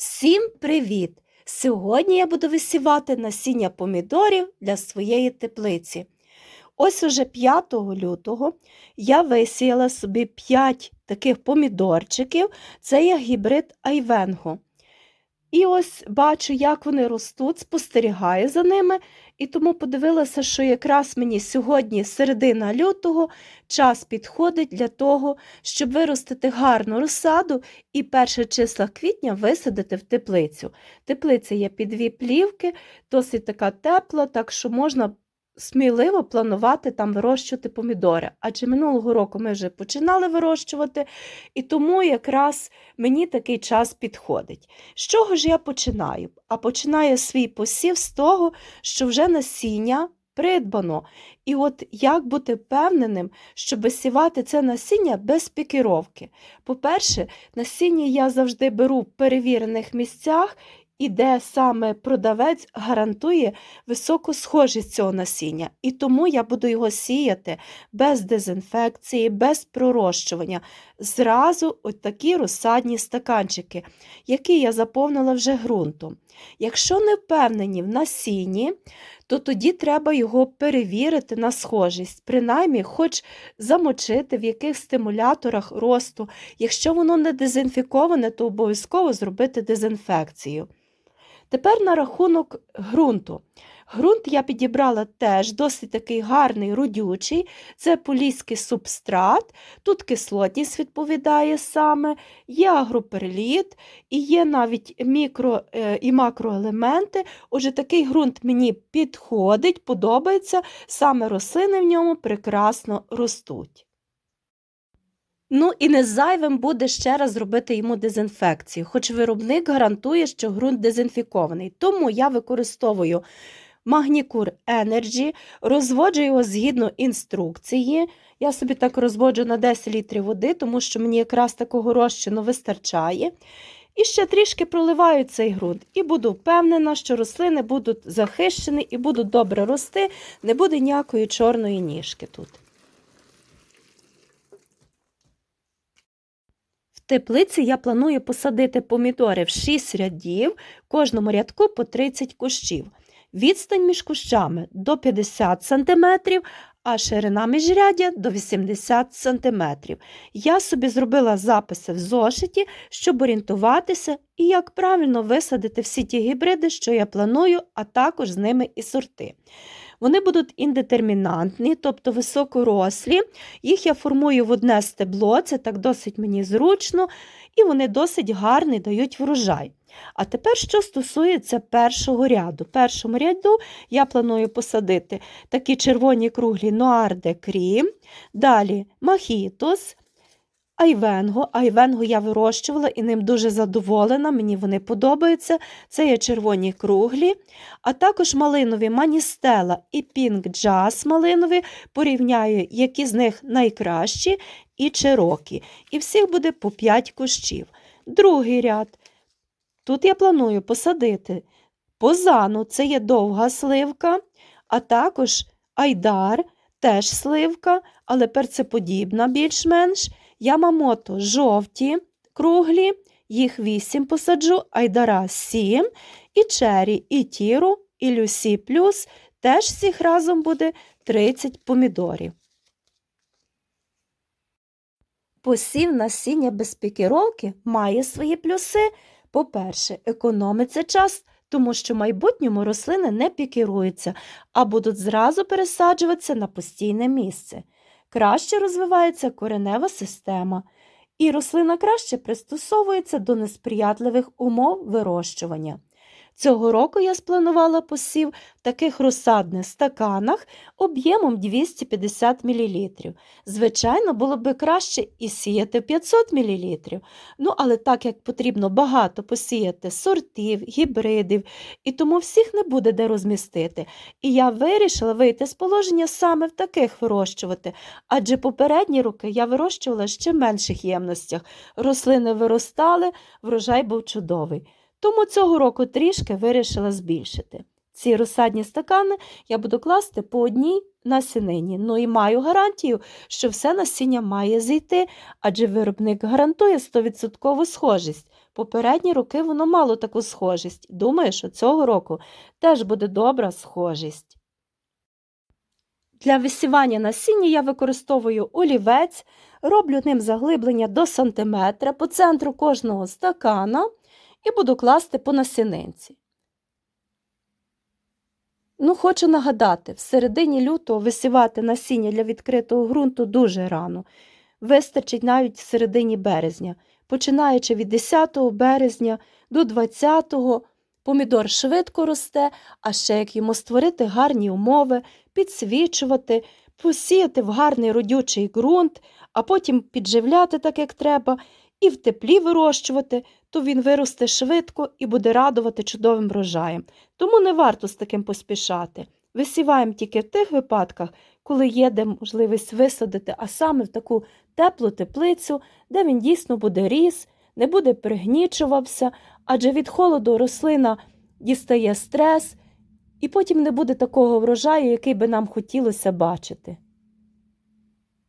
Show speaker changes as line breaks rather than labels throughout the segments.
Всім привіт! Сьогодні я буду висівати насіння помідорів для своєї теплиці. Ось уже 5 лютого я висіяла собі 5 таких помідорчиків. Це є гібрид айвенго. І ось бачу, як вони ростуть, спостерігаю за ними, і тому подивилася, що якраз мені сьогодні, середина лютого, час підходить для того, щоб виростити гарну розсаду і перше числа квітня висадити в теплицю. Теплиця є під дві плівки, досить така тепла, так що можна сміливо планувати там вирощувати помідори. Адже минулого року ми вже починали вирощувати, і тому якраз мені такий час підходить. З чого ж я починаю? А починаю свій посів з того, що вже насіння придбано. І от як бути впевненим, щоб висівати це насіння без пікіровки? По-перше, насіння я завжди беру в перевірених місцях. І де саме продавець гарантує високу схожість цього насіння. І тому я буду його сіяти без дезінфекції, без пророщування. Зразу от такі розсадні стаканчики, які я заповнила вже ґрунтом. Якщо не впевнені в насінні, то тоді треба його перевірити на схожість, принаймні, хоч замочити в яких стимуляторах росту. Якщо воно не дезінфіковане, то обов'язково зробити дезінфекцію. Тепер на рахунок ґрунту. Ґрунт я підібрала теж досить такий гарний, родючий, це поліський субстрат, тут кислотність відповідає саме, є агроперліт, і є навіть мікро е, і макроелементи. Отже, такий ґрунт мені підходить, подобається, саме рослини в ньому прекрасно ростуть. Ну і не зайвим буде ще раз зробити йому дезінфекцію, хоч виробник гарантує, що ґрунт дезінфікований. Тому я використовую Магнікур Energy, розводжу його згідно інструкції. Я собі так розводжу на 10 літрів води, тому що мені якраз такого розчину вистачає. І ще трішки проливаю цей ґрунт. І буду впевнена, що рослини будуть захищені і будуть добре рости, не буде ніякої чорної ніжки тут. Теплиці я планую посадити помідори в 6 рядів, кожному рядку по 30 кущів. Відстань між кущами до 50 см, а ширина міжряддя до 80 см. Я собі зробила записи в зошиті, щоб орієнтуватися і як правильно висадити всі ті гібриди, що я планую, а також з ними і сорти. Вони будуть індетермінантні, тобто високорослі. Їх я формую в одне стебло, це так досить мені зручно, і вони досить гарний дають врожай. А тепер, що стосується першого ряду. Першому ряду я планую посадити такі червоні круглі Нуар де Крім, далі Махітос, Айвенго. Айвенго я вирощувала і ним дуже задоволена, мені вони подобаються. Це є червоні круглі, а також малинові Маністела і Пінк Джаз малинові. Порівняю, які з них найкращі і чирокі. І всіх буде по 5 кущів. Другий ряд. Тут я планую посадити позану, це є довга сливка, а також айдар, теж сливка, але перцеподібна більш-менш. Ямамото жовті, круглі, їх 8 посаджу, айдара 7, і чері, і тіру, і люсі плюс, теж всіх разом буде 30 помідорів. Посів насіння без пікіровки має свої плюси. По-перше, економиться час, тому що в майбутньому рослини не пікіруються, а будуть зразу пересаджуватися на постійне місце. Краще розвивається коренева система, і рослина краще пристосовується до несприятливих умов вирощування. Цього року я спланувала посів таких розсадних стаканах об'ємом 250 мл. Звичайно, було б краще і сіяти 500 мл. Ну, але так як потрібно багато посіяти сортів, гібридів, і тому всіх не буде де розмістити. І я вирішила вийти з положення саме в таких вирощувати, адже попередні роки я вирощувала ще менших ємностях. Рослини виростали, врожай був чудовий. Тому цього року трішки вирішила збільшити. Ці розсадні стакани я буду класти по одній насінині. Ну і маю гарантію, що все насіння має зійти, адже виробник гарантує 100% схожість. Попередні роки воно мало таку схожість. Думаю, що цього року теж буде добра схожість. Для висівання насіння я використовую олівець, роблю ним заглиблення до сантиметра по центру кожного стакана і буду класти по насінинці. Ну, хочу нагадати, в середині лютого висівати насіння для відкритого ґрунту дуже рано. Вистачить навіть в середині березня. Починаючи від 10 березня до 20-го, помідор швидко росте, а ще як йому створити гарні умови, підсвічувати, посіяти в гарний родючий ґрунт, а потім підживляти так, як треба, і в теплі вирощувати, то він виросте швидко і буде радувати чудовим врожаєм. Тому не варто з таким поспішати. Висіваємо тільки в тих випадках, коли є де можливість висадити, а саме в таку теплу теплицю, де він дійсно буде ріс, не буде пригнічувався, адже від холоду рослина дістає стрес, і потім не буде такого врожаю, який би нам хотілося бачити.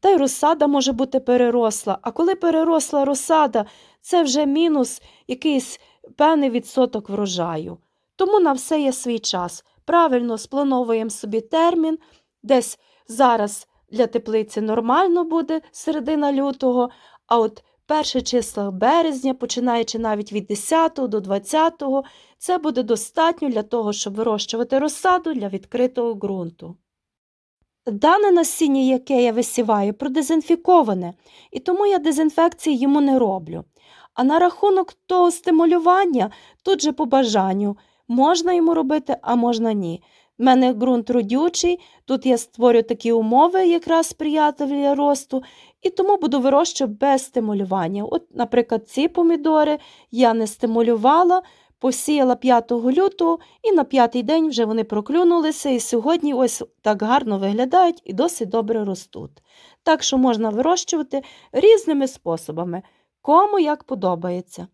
Та й розсада може бути переросла, а коли переросла розсада, це вже мінус якийсь певний відсоток врожаю. Тому на все є свій час. Правильно сплановуємо собі термін, десь зараз для теплиці нормально буде середина лютого, а от перше числа березня, починаючи навіть від 10 до 20, це буде достатньо для того, щоб вирощувати розсаду для відкритого ґрунту. Дане насіння, яке я висіваю, продезінфіковане, і тому я дезінфекції йому не роблю. А на рахунок того стимулювання, тут же по бажанню, можна йому робити, а можна ні. У мене ґрунт родючий, тут я створю такі умови, якраз сприятливі росту, і тому буду вирощувати без стимулювання. От, наприклад, ці помідори я не стимулювала, посіяла 5 лютого, і на п'ятий день вже вони проклюнулися, і сьогодні ось так гарно виглядають і досить добре ростуть. Так що можна вирощувати різними способами, кому як подобається.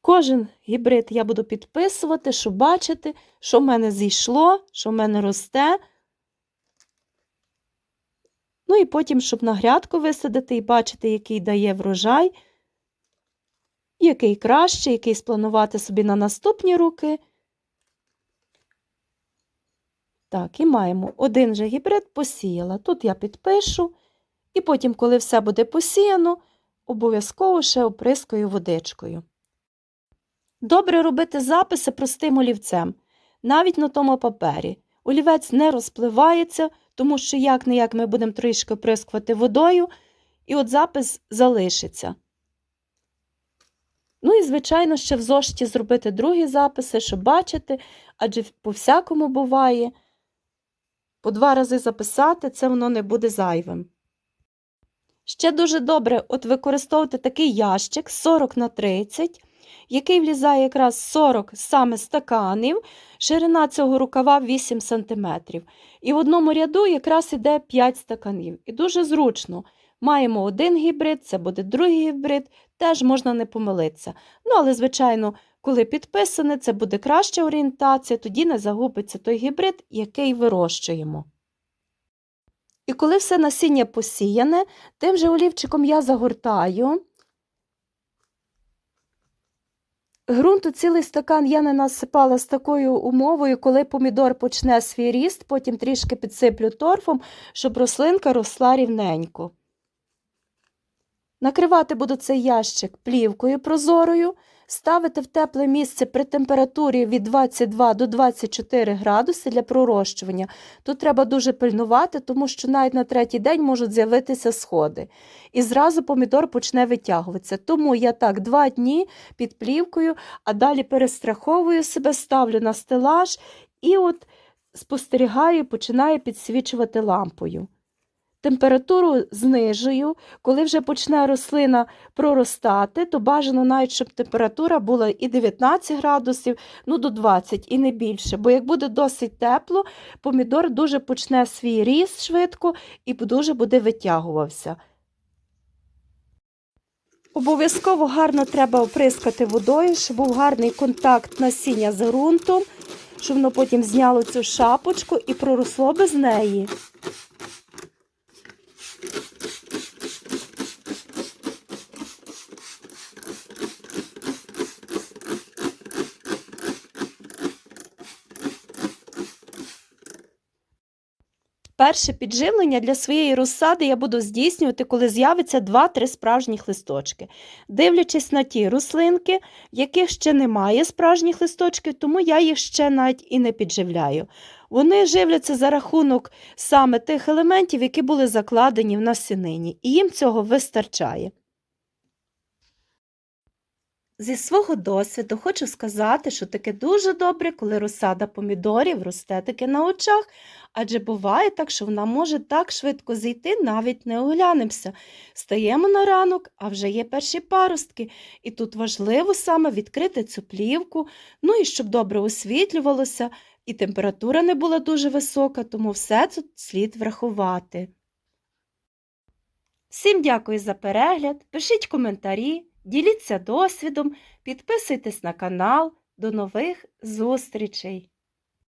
Кожен гібрид я буду підписувати, щоб бачити, що в мене зійшло, що в мене росте. Ну і потім, щоб на грядку висадити і бачити, який дає врожай, який краще, який спланувати собі на наступні роки. Так, і маємо один же гібрид посіяла. Тут я підпишу, і потім, коли все буде посіяно, обов'язково ще оприскую водичкою. Добре робити записи простим олівцем, навіть на тому папері. Олівець не розпливається, тому що як не як ми будемо трішки оприскувати водою, і от запис залишиться. Ну і, звичайно, ще в зошиті зробити другі записи, щоб бачити, адже по всякому буває. По два рази записати, це воно не буде зайвим. Ще дуже добре от використовувати такий ящик 40 на 30 який влізає якраз 40 саме стаканів, ширина цього рукава 8 см. І в одному ряду якраз іде 5 стаканів. І дуже зручно. Маємо один гібрид, це буде другий гібрид, теж можна не помилитися. Ну, але, звичайно, коли підписане, це буде краща орієнтація, тоді не загубиться той гібрид, який вирощуємо. І коли все насіння посіяне, тим же олівчиком я загортаю. Грунту цілий стакан я не насипала з такою умовою, коли помідор почне свій ріст, потім трішки підсиплю торфом, щоб рослинка росла рівненько. Накривати буду цей ящик плівкою прозорою, ставити в тепле місце при температурі від 22 до 24 градуси для пророщування. Тут треба дуже пильнувати, тому що навіть на третій день можуть з'явитися сходи. І зразу помідор почне витягуватися. Тому я так два дні під плівкою, а далі перестраховую себе, ставлю на стелаж і от спостерігаю, починаю підсвічувати лампою. Температуру знижую, коли вже почне рослина проростати, то бажано навіть, щоб температура була і 19 градусів, ну до 20 і не більше. Бо як буде досить тепло, помідор дуже почне свій ріст швидко і дуже буде витягувався. Обов'язково гарно треба оприскати водою, щоб був гарний контакт насіння з ґрунтом, щоб воно потім зняло цю шапочку і проросло без неї. Перше підживлення для своєї розсади я буду здійснювати, коли з'явиться 2-3 справжніх листочки. Дивлячись на ті рослинки, в яких ще немає справжніх листочків, тому я їх ще навіть і не підживляю. Вони живляться за рахунок саме тих елементів, які були закладені в насінині, і їм цього вистачає. Зі свого досвіду хочу сказати, що таке дуже добре, коли розсада помідорів росте таки на очах, адже буває так, що вона може так швидко зійти, навіть не оглянемося. Стаємо на ранок, а вже є перші паростки, і тут важливо саме відкрити цю плівку, ну і щоб добре освітлювалося, і температура не була дуже висока, тому все це слід врахувати. Всім дякую за перегляд, пишіть коментарі, діліться досвідом, підписуйтесь на канал. До нових зустрічей!